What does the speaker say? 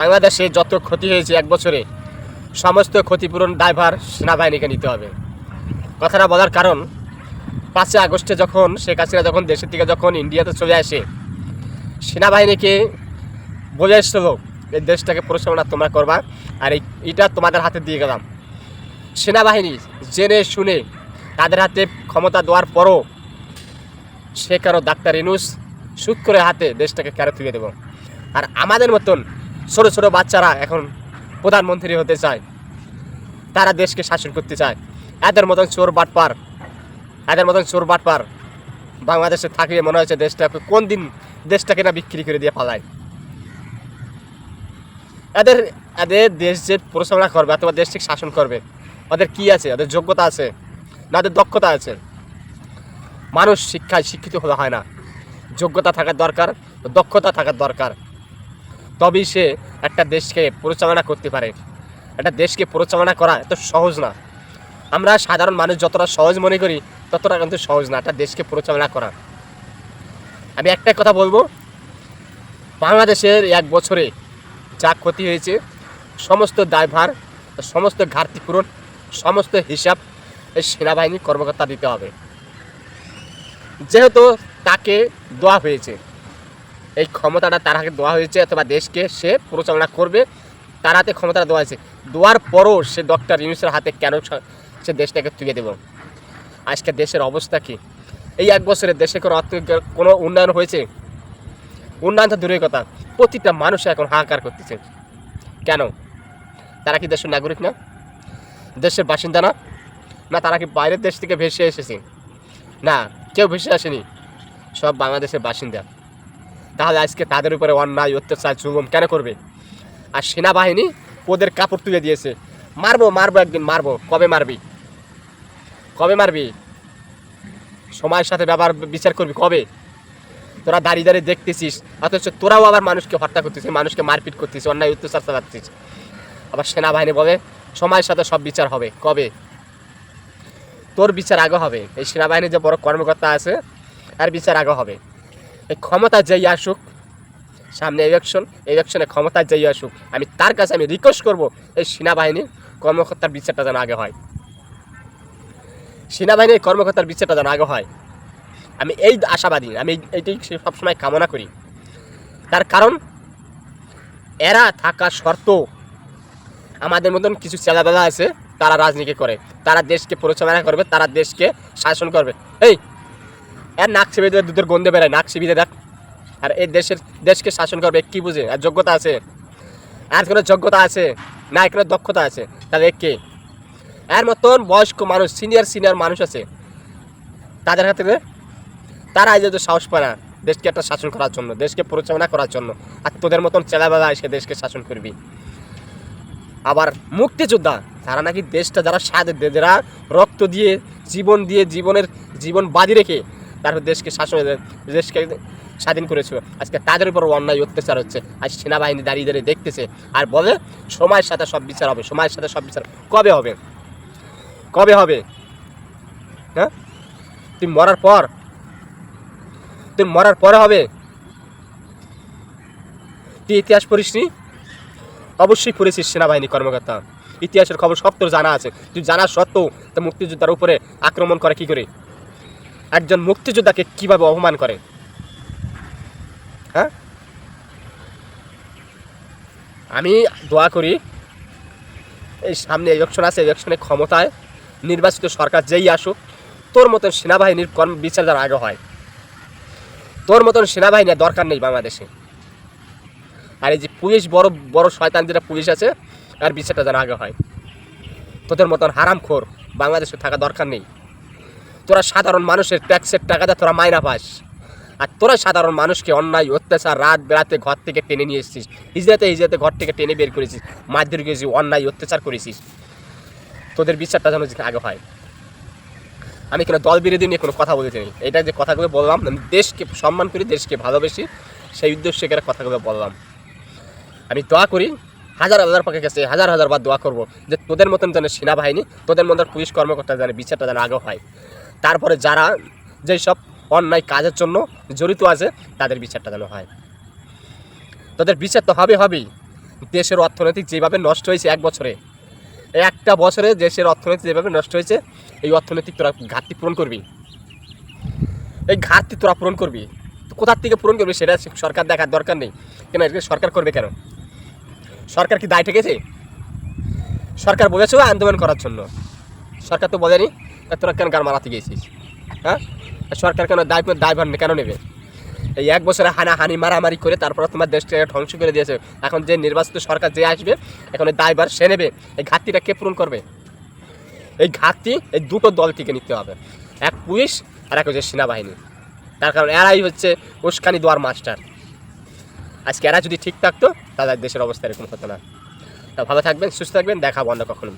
বাংলাদেশে যত ক্ষতি হয়েছে এক বছরে, সমস্ত ক্ষতিপূরণ ড্রাইভার সেনাবাহিনীকে নিতে হবে। কথাটা বলার কারণ, পাঁচই আগস্টে যখন শেখ হাসিনা যখন দেশের থেকে যখন ইন্ডিয়াতে চলে আসে, সেনাবাহিনীকে বলে এসেছিল এই দেশটাকে পরিচালনা তোমরা করবা, আর এটা তোমাদের হাতে দিয়ে গেলাম। সেনাবাহিনী জেনে শুনে তাদের হাতে ক্ষমতা দেওয়ার পরও সে কারও ডাক্তার ইনুস সুদ করে হাতে দেশটাকে কেন তুলে দেবো। আর আমাদের মতন ছোট ছোট বাচ্চারা এখন প্রধানমন্ত্রী হতে চায়। তারা দেশকে শাসন করতে চায়। এদের মতন চোর বাটপার, এদের মতন চোর বাটপার বাংলাদেশে থাকলে মনে হয়েছে দেশটাকে কোন দিন দেশটাকে না বিক্রি করে দিয়ে পালায়। এদের এদের দেশ যে পরিচালনা করবে অথবা দেশটিকে শাসন করবে, ওদের কি আছে? ওদের যোগ্যতা আছে না ওদের দক্ষতা আছে? মানুষ শিক্ষায় শিক্ষিত হলে হয় না। যোগ্যতা থাকার দরকার, দক্ষতা থাকার দরকার। তবেই সে একটা দেশকে পরিচালনা করতে পারে। একটা দেশকে পরিচালনা করা এত সহজ না। আমরা সাধারণ মানুষ যতটা সহজ মনে করি, ততটা কিন্তু সহজ না, একটা দেশকে পরিচালনা করা। আমি একটাই কথা বলব, বাংলাদেশের এক বছরে যা ক্ষতি হয়েছে, সমস্ত দায়ভার, সমস্ত ঘাটতি পূরণ, সমস্ত হিসাব এই সেনাবাহিনীর কর্মকর্তা দিতে হবে। যেহেতু তাকে দেওয়া হয়েছে এই ক্ষমতাটা তার হাতে দেওয়া হয়েছে, অথবা দেশকে সে পরিচালনা করবে, তার হাতে ক্ষমতাটা দেওয়া হয়েছে। দেওয়ার পরও সে ডক্টর ইউনুসের হাতে কেন সে দেশটাকে তুলে দেব? আজকে দেশের অবস্থা কি? এই এক বছরে দেশে কোনো অর্থনৈতিক কোনো উন্নয়ন হয়েছে? উন্নয়ন তো দূরের কথা। প্রতিটা মানুষ এখন হাহাকার করতেছে। কেন? তারা কি দেশের নাগরিক না? দেশের বাসিন্দা না? না, তারা কি বাইরের দেশ থেকে ভেসে এসেছে? না, কেউ ভেসে আসেনি। সব বাংলাদেশের বাসিন্দা। তাহলে আজকে তাদের উপরে অন্যায়, অত্যাচার, জুলুম কেন করবে? আর সেনাবাহিনী ওদের কাপড় তুলে দিয়েছে। মারবো মারবো একদিন, মারবো। কবে মারবি? কবে মারবি? সময়ের সাথে ব্যবহার, বিচার করবি কবে? তোরা দাঁড়িয়ে দাঁড়িয়ে দেখতেছিস, অথচ তোরাও আবার মানুষকে হত্যা করতেছিস, মানুষকে মারপিট করতেছিস, অন্যায়, অত্যাচার চালাচ্ছিস। আবার সেনাবাহিনী বলে, সময়ের সাথে সব বিচার হবে। কবে? তোর বিচার আগে হবে। এই সেনাবাহিনীর যে বড় কর্মকর্তা আছে, তার বিচার আগে হবে। এই ক্ষমতা যেই আসুক, সামনে ইলেকশন ইলেকশনে ক্ষমতা যেই আসুক, আমি তার কাছে আমি রিকোয়েস্ট করব, এই সেনাবাহিনীর কর্মকর্তার বিচারটা যেন আগে হয়। সেনাবাহিনীর কর্মকর্তার বিচারটা যেন আগে হয়। আমি এই আশাবাদী, আমি এই- এইটাই সবসময় কামনা করি। তার কারণ, এরা থাকা শর্ত আমাদের মতন কিছু চেলাবেলা আছে, তারা রাজনীতি করে, তারা দেশকে পরিচালনা করবে, তারা দেশকে শাসন করবে। এই এর নাক চেপে দিয়ে দুধের গন্ধে বেড়ায় নাক চেপে দিয়ে দেখ। আর এই দেশের, দেশকে শাসন করবে কি বুঝে? আর যোগ্যতা আছে। আর কোনো যোগ্যতা আছে, না, কোনো দক্ষতা আছে এ কে? এর মতন বয়স্ক মানুষ সিনিয়র সিনিয়র মানুষ আছে। তাদের হাতে তারা এই সাহস পায় না দেশকে একটা শাসন করার জন্য, দেশকে পরিচালনা করার জন্য। আর তোদের মতন চেলাবেলা এসে দেশকে শাসন করবি। আবার মুক্তিযোদ্ধা, তারা নাকি দেশটা যারা স্বাদ যারা রক্ত দিয়ে, জীবন দিয়ে, জীবনের, জীবন বাজি রেখে তারপর দেশকে শাসন দেশকে স্বাধীন করেছিল। আজকে তাদের উপর অন্যায়, অত্যাচার হচ্ছে। আজ সেনাবাহিনী দাঁড়িয়ে দাঁড়িয়ে দেখতেছে। আর বলে, সময়ের সাথে সব বিচার হবে। সময়ের সাথে সব বিচার কবে হবে? কবে হবে? হ্যাঁ? তুই মরার পর? তুই মরার পরে হবে? তুই ইতিহাস পড়িসনি? অবশ্যই পড়েছিস সেনাবাহিনী কর্মকর্তা। ইতিহাসের খবর সব তোর জানা আছে। তুই জানা সত্ত্বেও তো মুক্তিযোদ্ধার উপরে আক্রমণ করে কি করে? একজন মুক্তিযোদ্ধাকে কীভাবে অপমান করে? হ্যাঁ? আমি দোয়া করি, এই সামনে ইলেকশন আছে ইলেকশনে ক্ষমতায় নির্বাচিত সরকার যেই আসুক, তোর মতন সেনাবাহিনীর বিচার যেন আগে হয়। তোর মতন সেনাবাহিনীর দরকার নেই বাংলাদেশে। আর এই যে পুলিশ, বড় বড় শয়তান যেটা পুলিশ আছে আর বিচারটা যেন আগে হয়। তোদের মতন হারামখোর বাংলাদেশে থাকা দরকার নেই। তোরা সাধারণ মানুষের ট্যাক্সের টাকাটা তোরা মাইনা পাস। আর তোরা সাধারণ মানুষকে অন্যায়, অত্যাচার রাত বেড়াতে ঘর থেকে টেনে নিয়ে এসেছিস। হিজড়াতে হিজড়াতে ঘর থেকে টেনে বের করেছিস, মারধর করেছিস, অন্যায়, অত্যাচার করেছিস। তোদের বিচারটা যেন আগে হয়। আমি কেন দল বিরোধী নিয়ে কোনো কথা বলতে চাই এটা যে কথাগুলো বললাম, আমি দেশকে সম্মান করি, দেশকে ভালোবেসি, সেই উদ্দেশ্যে করে কথাগুলো বললাম। আমি দোয়া করি, হাজার হাজার পাকে গেছে হাজার হাজার বার দোয়া করব, যে তোদের মতন যেন সেনাবাহিনী, তোদের মতন পুলিশ কর্মকর্তা যেন বিচারটা যেন আগে হয়। তারপরে যারা যেই সব অন্যায় কাজের জন্য জড়িত আছে, তাদের বিচারটা যেন হয়। তাদের বিচার তো হবে, হবেই। দেশের অর্থনৈতিক যেভাবে নষ্ট হয়েছে এক বছরে, একটা বছরে দেশের অর্থনীতি যেভাবে নষ্ট হয়েছে, এই অর্থনৈতিক তোরা ঘাটতি পূরণ করবি। এই ঘাটতি তোরা পূরণ করবি। কোথার থেকে পূরণ করবি সেটা সরকার দেখার দরকার নেই। কেন সরকার করবে কেন? সরকার কি দায় ঠেকেছে? সরকার বলেছে আন্দোলন করার জন্য। সরকার তো বলেনি তা তোরা কেন গান মারাতে গিয়েছিস হ্যাঁ? সরকার কেন দায় দায়ভার কেন নেবে? এই এক বছরে হানাহানি, মারামারি করে তারপর তোমার দেশটাকে ধ্বংস করে দিয়েছে। এখন যে নির্বাচিত সরকার যে আসবে, এখন এই দায়ভার সে নেবে। এই ঘাটতিটা কে পূরণ করবে? এই ঘাটতি এই দুটো দল থেকে নিতে হবে। এক পুলিশ আর এক হচ্ছে সেনাবাহিনী। তার কারণ এরাই হচ্ছে উস্কানি দেওয়ার মাস্টার। আজকে এরা যদি ঠিক থাকতো তাহলে দেশের অবস্থা এরকম হতো না। তা ভালো থাকবেন, সুস্থ থাকবেন, দেখা বন্ধ কখনো।